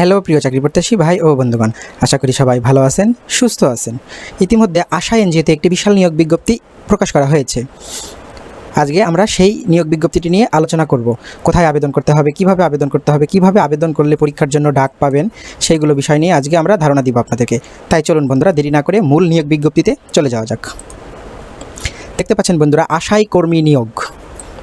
Hello প্রিয় চাকরি প্রত্যাশী ভাই ও বন্ধুগণ, আশা করি সবাই ভালো আছেন, সুস্থ আছেন। ইতিমধ্যে আশা এনজিওতে একটি বিশাল নিয়োগ বিজ্ঞপ্তি প্রকাশ করা হয়েছে। আজকে আমরা সেই নিয়োগ বিজ্ঞপ্তিটি নিয়ে আলোচনা করব। কোথায় আবেদন করতে হবে, কীভাবে আবেদন করতে হবে, কীভাবে আবেদন করলে পরীক্ষার জন্য ডাক পাবেন, সেইগুলো বিষয় নিয়ে আজকে আমরা ধারণা দিব আপনাদেরকে। তাই চলুন বন্ধুরা, দেরি না করে মূল নিয়োগ বিজ্ঞপ্তিতে চলে যাওয়া যাক। দেখতে পাচ্ছেন বন্ধুরা, আশাই কর্মী নিয়োগ।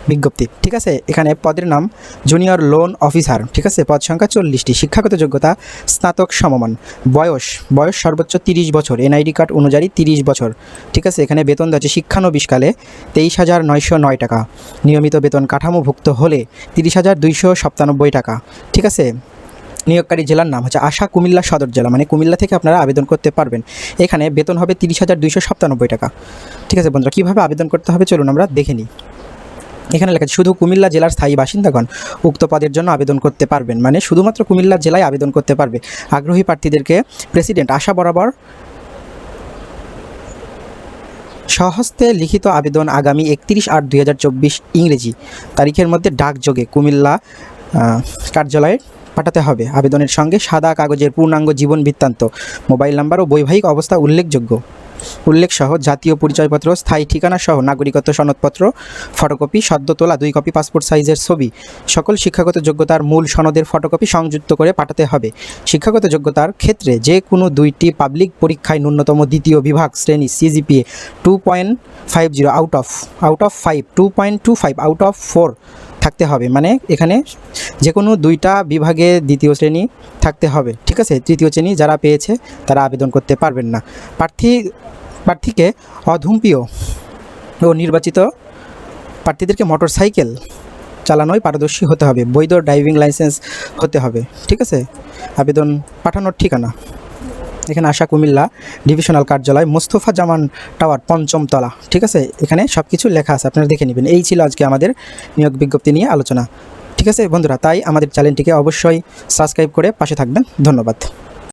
বিজ্ঞপ্তি। ঠিক আছে? এখানে পদের নাম জুনিয়র লোন অফিসার ঠিক আছে? পদ সংখ্যা চল্লিশটি। শিক্ষাগত যোগ্যতা, স্নাতক সমমান। বয়স বয়স সর্বোচ্চ তিরিশ বছর। এনআইডি কার্ড অনুযায়ী তিরিশ বছর। ঠিক আছে? এখানে বেতন যাচ্ছে শিক্ষানবিশকালে তেইশ হাজার নয়শো নয় টাকা। নিয়মিত বেতন কাঠামোভুক্ত হলে তিরিশ হাজার দুইশো সাতানব্বই টাকা। ঠিক আছে? নিয়োগকারী জেলার নাম হচ্ছে আশা কুমিল্লা সদর জেলা। মানে কুমিল্লা থেকে আপনারা আবেদন করতে পারবেন। এখানে বেতন হবে তিরিশ হাজার দুইশো সাতানব্বই টাকা। ঠিক আছে বন্ধুরা? কীভাবে আবেদন করতে হবে? চলুন আমরা দেখে নিই। এখানে লেখা শুধু কুমিল্লা জেলার স্থায়ী বাসিন্দাগণ উক্ত পদের জন্য আবেদন করতে পারবেন। মানে শুধুমাত্র কুমিল্লা জেলায় আবেদন করতে পারবে। আগ্রহী প্রার্থীদেরকে প্রেসিডেন্ট আশা বরাবর সহস্তে লিখিত আবেদন আগামী একত্রিশ আট দুই ইংরেজি তারিখের মধ্যে ডাকযোগে কুমিল্লা কার্যালয়ে পাঠাতে হবে। আবেদনের সঙ্গে সাদা কাগজের পূর্ণাঙ্গ জীবন বৃত্তান্ত, মোবাইল নাম্বার ও বৈবাহিক অবস্থা উল্লেখযোগ্য। উল্লেখ সহ জাতীয় পরিচয়পত্র, স্থায়ী ঠিকানা সহ নাগরিকত্ব সনদপত্র, ফটোকপি সদ্য তোলা দুই কপি পাসপোর্ট সাইজের ছবি, সকল শিক্ষাগত যোগ্যতার মূল সনদের ফটোকপি সংযুক্ত করে পাঠাতে হবে। শিক্ষাগত যোগ্যতার ক্ষেত্রে যে কোনো দুইটি পাবলিক পরীক্ষায় ন্যূনতম দ্বিতীয় বিভাগ শ্রেণি CGPA two point five zero out of out of five two point two five out of four থাকতে হবে। মানে এখানে যে কোনো দুইটা বিভাগে দ্বিতীয় শ্রেণি থাকতে হবে। ঠিক আছে? তৃতীয় শ্রেণি যারা পেয়েছে, তারা আবেদন করতে পারবেন না। প্রার্থী, প্রার্থীকে অধুম্পীয় ও নির্বাচিত প্রার্থীদেরকে মোটর সাইকেল চালানোয় পারদর্শী হতে হবে। বৈধ ড্রাইভিং লাইসেন্স হতে হবে। ঠিক আছে? আবেদন পাঠানোর ঠিকানা। এখানে আশা কুমিল্লা ডিভিশনাল কার্যালয় মোস্তফা জামান টাওয়ার পঞ্চমতলা ঠিক আছে? এখানে সব কিছু লেখা আছে, আপনারা দেখে নেবেন। এই ছিল আজকে আমাদের নিয়োগ বিজ্ঞপ্তি নিয়ে আলোচনা। ঠিক আছে বন্ধুরা, তাই আমাদের চ্যানেলটিকে অবশ্যই সাবস্ক্রাইব করে পাশে থাকবেন। ধন্যবাদ।